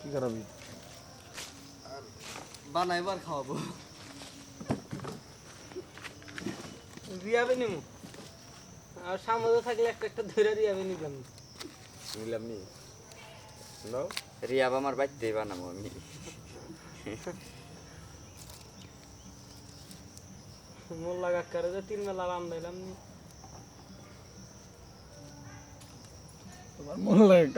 কি করাবি? বানাইবার খাওয়াবো। রিয়াবে নিমু আর সামনে থাকলে একটা একটা ধরে রিয়াবে নিলাম নিলাম নি। নাও। রিয়াব আমার বাড়িতেই বানাবো আমি। মোল্লা কাকারে যে তিন বেলা রাম দিলাম তোমার মনে লাগে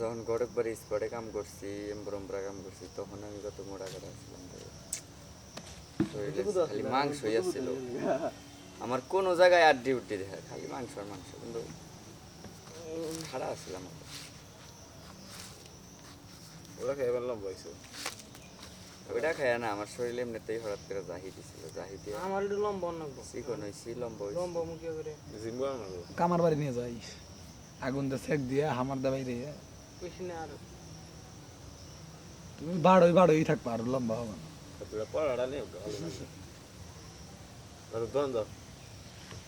যখন গড়কবার স্পটে কাম করছি এম্বরম্বরা কাম করছি তখন আমি কত মোটা করে আসছিলাম খালি মাংসই আসছিল। আমার কোনো জায়গায় আর ডিউটি দেখা খালি মাংস আর মাংস কিন্তু খারাপ আসছিলাম ওরা খেয়ে বললাম বয়স ওইটা খায় না আমার শরীরে এমনিতেই হঠাৎ করে জাহি দিছিল জাহি দিয়ে আমার একটু লম্বা নাকবো চিকন হয়েছি লম্বা হয়েছি লম্বা মুখে করে। জিম্বু আমাকে কামার বাড়ি নিয়ে যাই। আগুন দিয়ে সেক দিয়ে হামার দাবাই রে বেশি না আর। তুমি বাড়োই বাড়োই থাকবা আর লম্বা হবে না। তোরা পড়াটা নেই আর দন দাও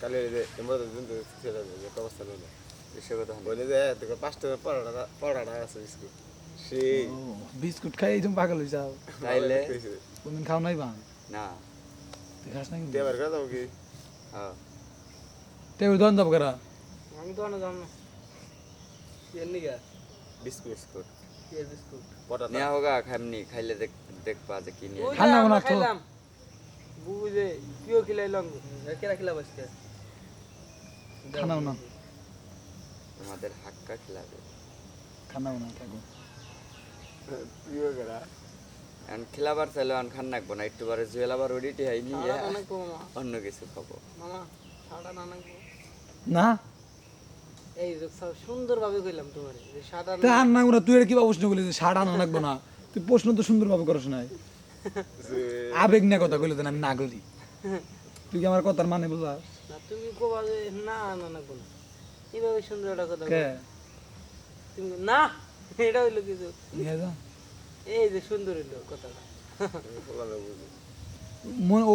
কালি যে এমন দিন তো ছেড়ে দেবে অবস্থা নেই বিষয় কথা বলে যে তোকে পাঁচ টাকা পড়াটা পড়াটা আছে ও, বিস্কুট খাই তুমি পাগল হয়ে যাও। তাইলে? কোনদিন খাও নাই বা না। তুই খাস না কিন্তু দেবার কথা কি? হ্যাঁ। টেবিল দন যাব করা আমি তো অনেক জানো এর নিগা? Biscuit biscuit. কি বিস্কুট? পড়াটা নেওয়া হোগা খামনি খাইলে দেখ দেখবা যে কি নিয়ে খানা বানা তো। বুবু কিও খিলাইলাম কেরা খিলাম আজকে? খানাও না। আমাদের হাক্কা খেলাবে। খানাও না থাকো। প্রিয় করা এখন খেলাবার চাইলে খান না একটু বারে জুয়েল আবার ওডিটি হয় নিয়ে অন্য কিছু খাব। মামা সাড়া নানাকবো না? এই যে সুন্দর ভাবে কইলাম তোমার যে সাদা তা আর না তুই কি প্রশ্ন করলি যে আনা লাগবো না? তুই প্রশ্ন তো সুন্দরভাবে করছ নাই। আবেগ নিয়ে কথা কইলে তো আমি না করি তুই কি আমার কথার মানে বুঝাস? না তুমি কোবা যে না নানাকবো না। এইভাবে সুন্দর একটা কথা কে? তুমি না এটা হইল কিছু। এই যে সুন্দর হইল কথাটা। মনে-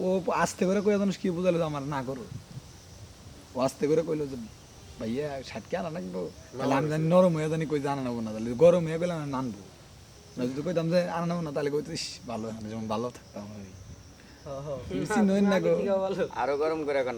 ও আস্তে করে কইয়া জানিস কি বুঝালে যে আমার না করো। ও আস্তে করে কইলো যে ভাইয়া ষাটকে আনা লাগবো তাহলে আমি জানি নরম হয়ে জানি কই জানা নেব না। তাহলে গরম হয়ে গেলে আমি নানবো। না যদি কইতাম যে আনা নেব না তাহলে কইতো ইস ভালো হয় যেমন ভালো থাকতাম আমি। আরও গরম করে এখন